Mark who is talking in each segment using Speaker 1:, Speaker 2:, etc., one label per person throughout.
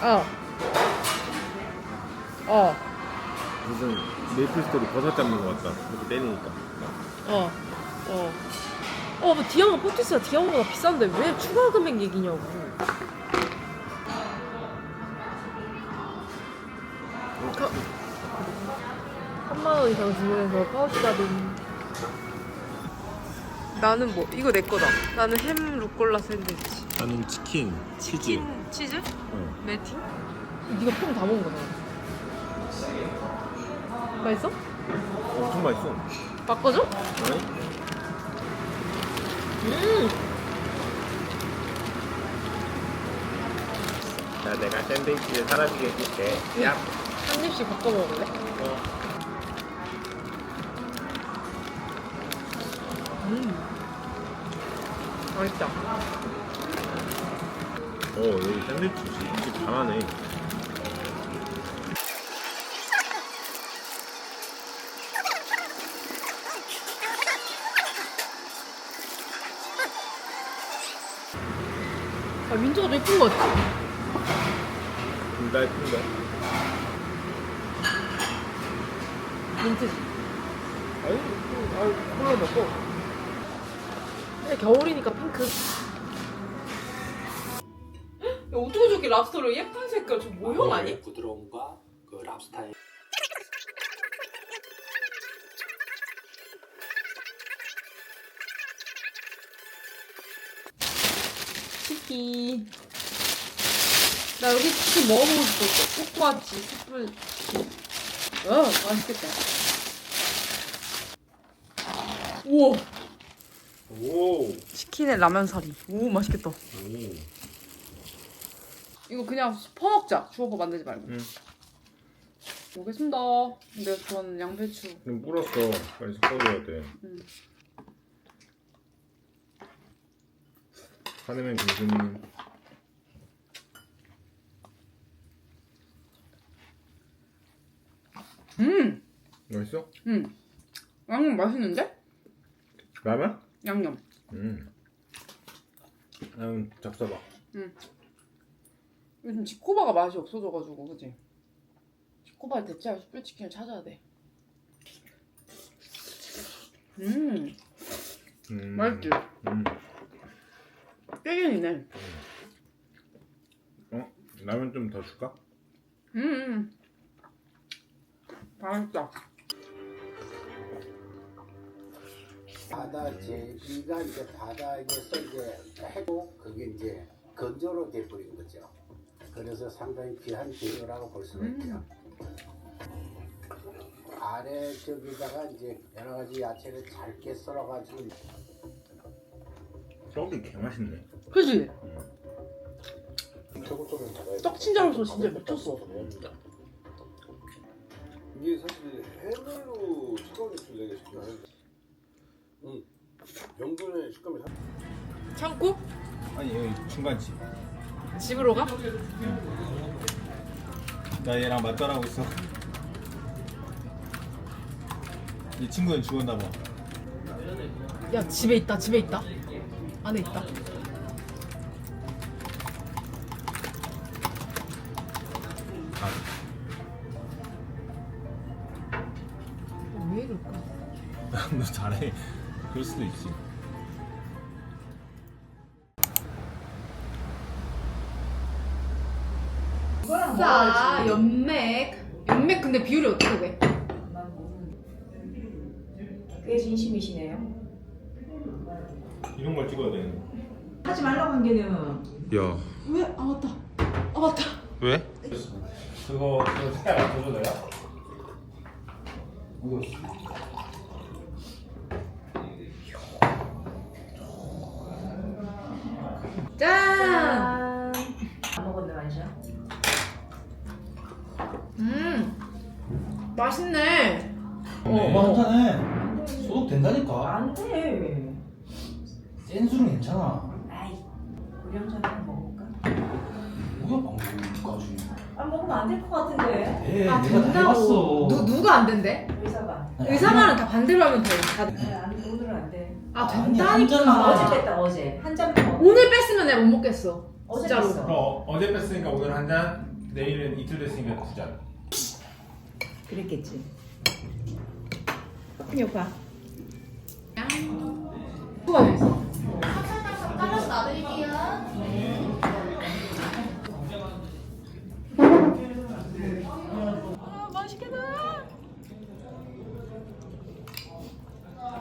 Speaker 1: 어. 어.
Speaker 2: 무슨 메이플 스토리 버섯 잡는 것 같다. 이렇게 때리니까.
Speaker 1: 어. 어. 어, 뭐 디아몬드 포티스가 디아몬드가 비싼데 왜 추가 금액 얘기냐고. 가... 3만 원 이상 주문해서 파우치 받은. 나는 뭐 이거 내 거다. 나는 햄 루꼴라 샌드위치.
Speaker 2: 나는 치킨, 치즈.
Speaker 1: 치즈?
Speaker 2: 어.
Speaker 1: 매팅? 네가 폼 다 먹은 거잖아. 맛있어?
Speaker 2: 엄청 맛있어.
Speaker 1: 바꿔줘?
Speaker 2: 아니?
Speaker 1: 음.
Speaker 2: 자, 내가 샌드위치를 사라지게 해줄게. 야.
Speaker 1: 한 입씩 바꿔 먹을래? 음. 맛있다.
Speaker 2: 어, 여기 샌드위치 집 잘하네.
Speaker 1: 아, 민트가 더 예쁜 거 같지?
Speaker 2: 둘다 예쁜데?
Speaker 1: 민트지.
Speaker 2: 아니, 아, 콜라 먹고.
Speaker 1: 근데 겨울이니까 핑크. 야, 어떻게 저렇게 랍스터를 예쁜 색깔, 저 모형 아니?
Speaker 3: 부드러움과 그 랍스타의
Speaker 1: 치킨. 나 여기 치킨 먹어보고 싶었어. 코코아치, 숯불 치킨. 어, 맛있겠다. 우와.
Speaker 2: 오.
Speaker 1: 치킨에 라면 사리. 오, 맛있겠다.
Speaker 2: 오.
Speaker 1: 이거 그냥 퍼먹자. 주워서 만들지 말고.
Speaker 2: 응.
Speaker 1: 먹겠습니다. 내가 좋아하는 양배추.
Speaker 2: 그럼 불었어. 빨리 섞어줘야 돼.
Speaker 1: 응.
Speaker 2: 화내면 김수님.
Speaker 1: 음,
Speaker 2: 맛있어?
Speaker 1: 음. 양념 맛있는데?
Speaker 2: 라면?
Speaker 1: 양념.
Speaker 2: 음. 음, 잡숴봐.
Speaker 1: 요즘 지코바가 맛이 없어져가지고, 그지? 지코바를 대체할 숯불 치킨을 찾아야 돼. 음,
Speaker 2: 음.
Speaker 1: 맛있지?
Speaker 2: 음.
Speaker 1: 깨gen이네.
Speaker 2: 어? 라면 좀 더 줄까?
Speaker 1: 음, 음. 맛있다.
Speaker 3: 바다 제비가 이제 바다에서 이제 해고 그게 이제 건조로 돼버린 거죠. 그래서 상당히 귀한 재료라고 볼 수가 있죠. 아래 저기다가 이제 여러 가지 야채를 잘게 썰어가지고
Speaker 2: 떡이 개 맛있네.
Speaker 1: 그지?
Speaker 3: 저것도 잡아야
Speaker 1: 떡 친자로서 진짜 미쳤어.
Speaker 4: 이게 사실 해물로 식감이 좀 되게 쉽지 않은데 응 명분의 식감이 사-
Speaker 1: 창고?
Speaker 2: 아니 여기 중간집.
Speaker 1: 집으로 가?
Speaker 2: 나 얘랑 맞다라고 있어. 이 친구는 죽었나 봐.
Speaker 1: 야, 집에 있다, 집에 있다. 안에 있다.
Speaker 2: 아,
Speaker 1: 왜 이럴까?
Speaker 2: 너 잘해. 그럴 수도 있지.
Speaker 1: 자, 연맥. 연맥 근데 비율이 어떻게 돼?
Speaker 5: 꽤 진심이시네요.
Speaker 2: 이런 걸 찍어야 되는.
Speaker 5: 하지 말라고 한 게는
Speaker 2: 야.
Speaker 1: 왜? 아, 맞다. 아, 맞다.
Speaker 2: 왜? 그거 그거 색깔 안 줘도 돼요?
Speaker 1: 짠! 맛있네.
Speaker 2: 어,
Speaker 6: 뭐 한잔해. 소독 된다니까.
Speaker 5: 안 돼.
Speaker 6: 센 술은 괜찮아.
Speaker 5: 아이 우리 한잔 먹을까?
Speaker 6: 뭐야 방금까지.
Speaker 5: 아 먹으면 안 될 것 같은데.
Speaker 6: 에
Speaker 1: 아,
Speaker 6: 내가 다
Speaker 1: 된다고.
Speaker 6: 해봤어.
Speaker 1: 누, 누가 안 된대?
Speaker 5: 의사가.
Speaker 1: 의사만은 다 반대로 하면 돼. 다.
Speaker 5: 아, 안 오늘은 안 돼.
Speaker 1: 아,
Speaker 6: 아니.
Speaker 1: 된다니까.
Speaker 5: 어제 뺐다 어제 한 잔 먹어.
Speaker 1: 오늘 뺐으면 내가 못 먹겠어.
Speaker 5: 어제
Speaker 1: 진짜로.
Speaker 5: 뺐어.
Speaker 2: 어, 어제 뺐으니까 오늘 한 잔, 내일은 이틀 됐으니까 두 잔.
Speaker 5: 그랬겠지.
Speaker 1: 이거 봐. 누가 여기 있어? 아, 맛있겠다.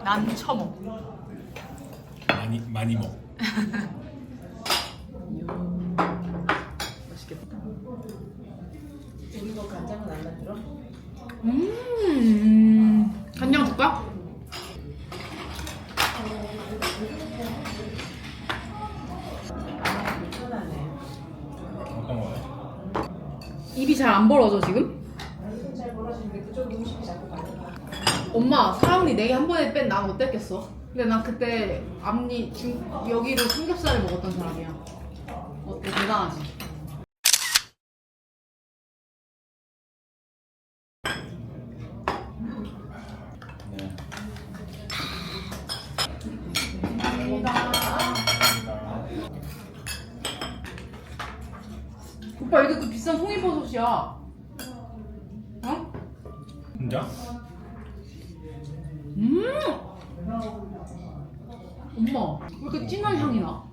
Speaker 1: 난 처먹.
Speaker 2: 많이 많이 먹.
Speaker 1: 맛있겠다.
Speaker 5: 우리 뭐 간장은 안 만들어?
Speaker 1: 음, 간장 줄까? 입이 잘 안 벌어져 지금? 엄마 사람이 네개 한 번에 뺀 난 어땠겠어? 근데 난 그때 앞니 중 여기로 삼겹살을 먹었던 사람이야. 어때 대단하지?
Speaker 2: 네.
Speaker 1: 오빠 이게 그 비싼 송이버섯이야. 어?
Speaker 2: 진짜?
Speaker 1: 음. 엄마 왜 이렇게 진한 향이 나?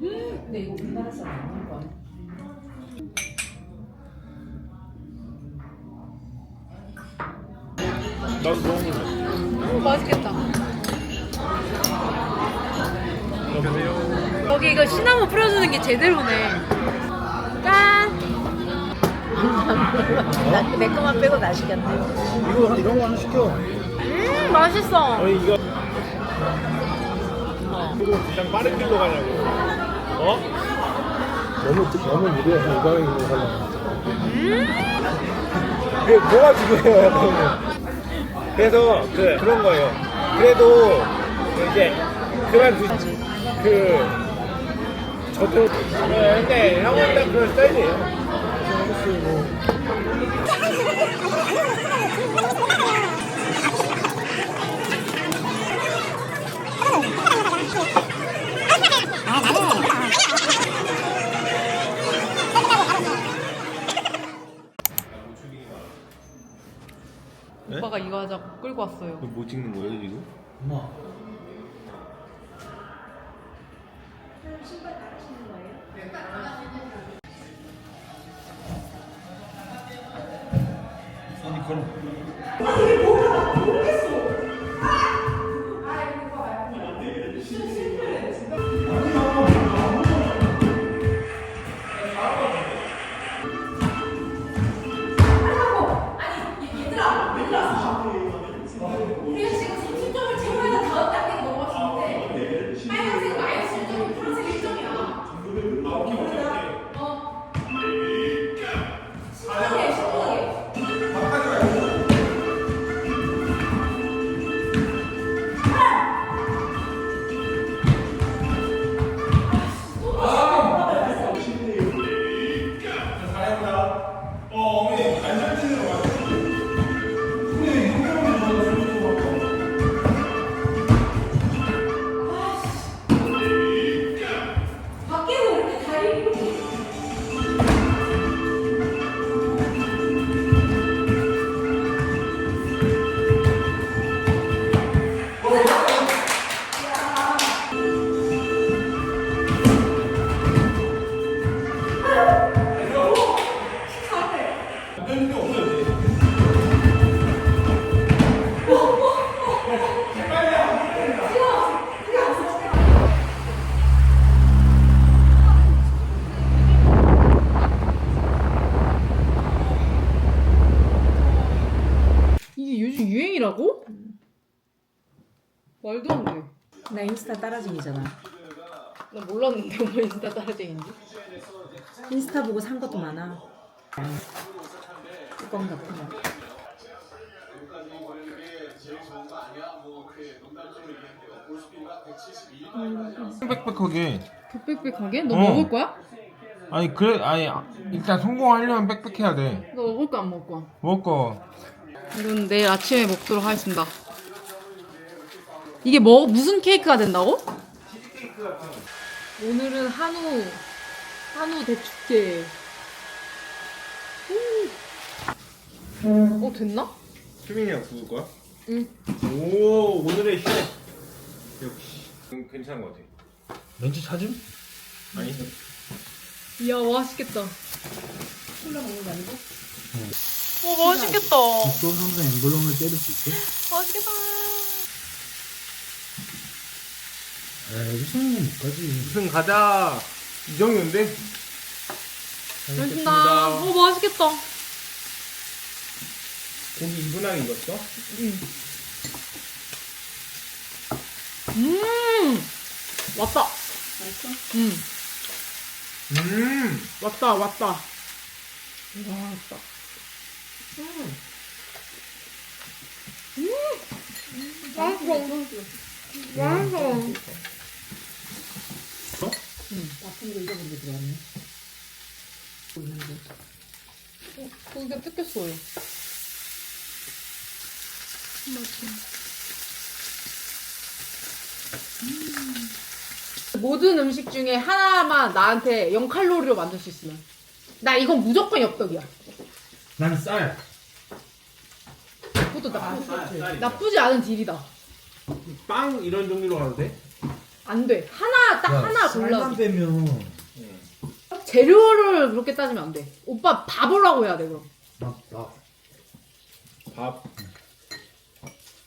Speaker 5: 근데 이거 우리나라 사람 아닌 거야.
Speaker 2: 나도 좋은 거.
Speaker 1: 오 맛있겠다.
Speaker 2: 안녕하세요.
Speaker 1: 여기 이거 시나몬 뿌려주는 게 제대로네. 짠.
Speaker 5: 나내 거만 빼고 다 시켰네.
Speaker 6: 이거 이런 거 하나 시켜.
Speaker 1: 음 맛있어.
Speaker 2: 아니 이거 그리고 그냥 빠른 길로 가냐고. 어?
Speaker 6: 너무 너무 무리해서 이거 이거 하려고.
Speaker 2: 그 뭐가 중요해요? 그래서 그 그런 거예요. 그래도 이제 그만 두 그 저도 네, 근데 형은 딱 그런 스타일이에요. 네?
Speaker 1: 오빠가 이거 하자고 끌고 왔어요.
Speaker 2: 뭐 찍는 거예요 지금?
Speaker 6: 엄마. 아니 그럼.
Speaker 1: 이게
Speaker 5: 인스타 따라쟁이잖아.
Speaker 1: 나 몰랐는데 엄마 인스타 따라쟁인지.
Speaker 5: 인스타 보고 산 것도 많아. 뚜껑 같은 거.
Speaker 2: 빽빽하게.
Speaker 1: 빽빽하게? 너
Speaker 2: 어.
Speaker 1: 먹을 거야?
Speaker 2: 아니 그래 아니 일단 성공하려면 빽빽해야 돼.
Speaker 1: 너 먹을 거 안 먹을 거야?
Speaker 2: 먹을 거.
Speaker 1: 이건 내일 아침에 먹도록 하겠습니다. 이게 뭐 무슨 케이크가 된다고? 오늘은 한우 한우 대축제. 음. 어 됐나?
Speaker 2: 수민이랑 구울 거야?
Speaker 1: 응.
Speaker 2: 오 오늘의 셰프 역시 음, 괜찮은 것 같아
Speaker 6: 렌즈 찾음?
Speaker 2: 아니
Speaker 1: 이야 맛있겠다.
Speaker 5: 콜라 먹는 거 아니고?
Speaker 1: 어 맛있겠다.
Speaker 6: 또 항상 엠블럼을 때릴 수 있어?
Speaker 1: 맛있겠다.
Speaker 6: 아 여기서는 못 가지
Speaker 2: 무슨 가자 이 정도인데? 잘
Speaker 1: 맛있다. 어 맛있겠다.
Speaker 2: 고기 이분하게 익었어?
Speaker 1: 음 왔다.
Speaker 5: 맛있어?
Speaker 1: 음
Speaker 2: 음
Speaker 1: 왔다 왔다. 왔다. 맛있어.
Speaker 5: 응. 나쁜 거 잊어버린 게 들어갔네.
Speaker 1: 고기가 뜯겼어요. 음. 모든 음식 중에 하나만 나한테 0칼로리로 만들 수 있으면 나 이건 무조건 엽떡이야.
Speaker 6: 난 쌀.
Speaker 1: 그것도 나쁘지, 나쁘지 않은 딜이다.
Speaker 2: 빵 이런 종류로 가도 돼?
Speaker 1: 안 돼. 하나 딱 하나 골라.
Speaker 6: 쌀만 빼면
Speaker 1: 재료를 그렇게 따지면 안 돼. 오빠 밥을라고 해야 돼 그럼.
Speaker 6: 맞다
Speaker 2: 밥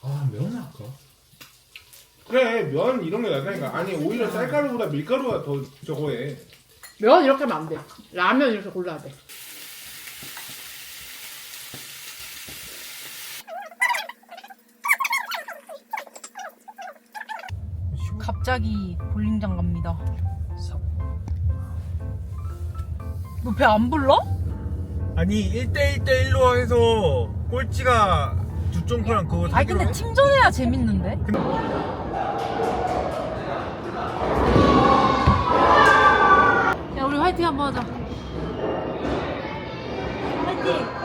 Speaker 6: 아면 할까?
Speaker 2: 그래 면 이런 게 낫다니까 아니 오히려 쌀가루보다 밀가루가 더 저거해
Speaker 1: 면 이렇게 하면 안 돼. 라면 이렇게 골라야 돼. 갑자기 볼링장 갑니다. 너 배 안 불러?
Speaker 2: 아니 1대1대1로 해서 꼴찌가 두 쫑커랑 그거
Speaker 1: 아니 근데 팀전해야 재밌는데? 야 우리 화이팅 한번 하자.
Speaker 5: 화이팅!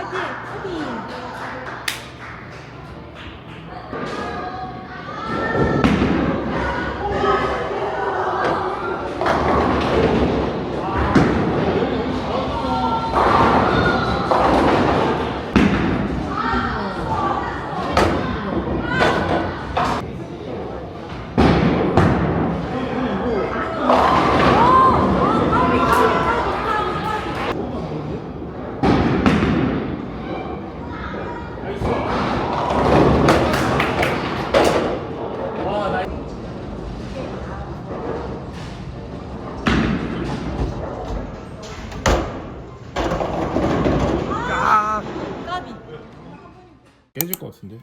Speaker 2: 같은데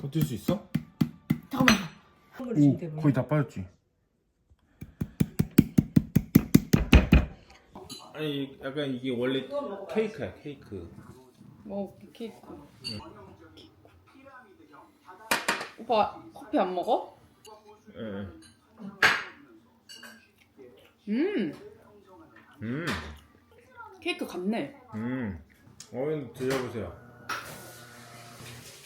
Speaker 2: 버틸 수 있어?
Speaker 1: 잠깐만.
Speaker 2: 오 거의 다 빠졌지 아니 약간 이게 원래 케이크야 케이크
Speaker 1: 뭐 케이크. 오빠 커피 안 먹어?
Speaker 2: 예.
Speaker 1: 음
Speaker 2: 음,
Speaker 1: 케이크 같네.
Speaker 2: 음. 어머니 드셔보세요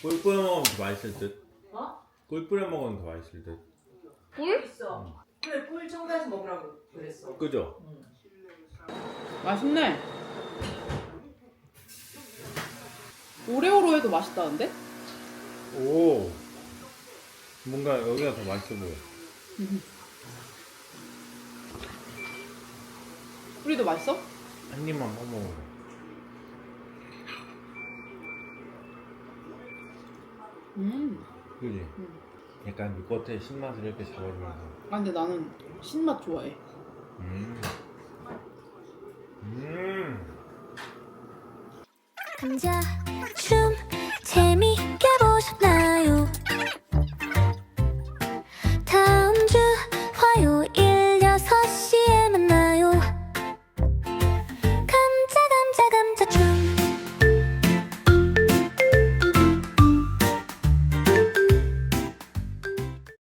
Speaker 2: 꿀 뿌려 먹으면 더 맛있을 듯
Speaker 5: 어?
Speaker 2: 꿀 뿌려 먹으면 더 맛있을 듯
Speaker 1: 꿀?
Speaker 5: 있어. 그래, 꿀 첨가해서 먹으라고 그랬어.
Speaker 2: 그죠?
Speaker 1: 맛있네. 오레오로 해도 맛있다는데?
Speaker 2: 오 뭔가 여기가 더 맛있어 보여
Speaker 1: 우리도 맛있어?
Speaker 2: 한 입만 먹어
Speaker 1: 음.
Speaker 2: 그지? 약간 이 겉에 신맛을 이렇게 잡아주면서
Speaker 1: 아 근데 나는 신맛 좋아해.
Speaker 2: 음. 음.
Speaker 7: 감자 춤 재미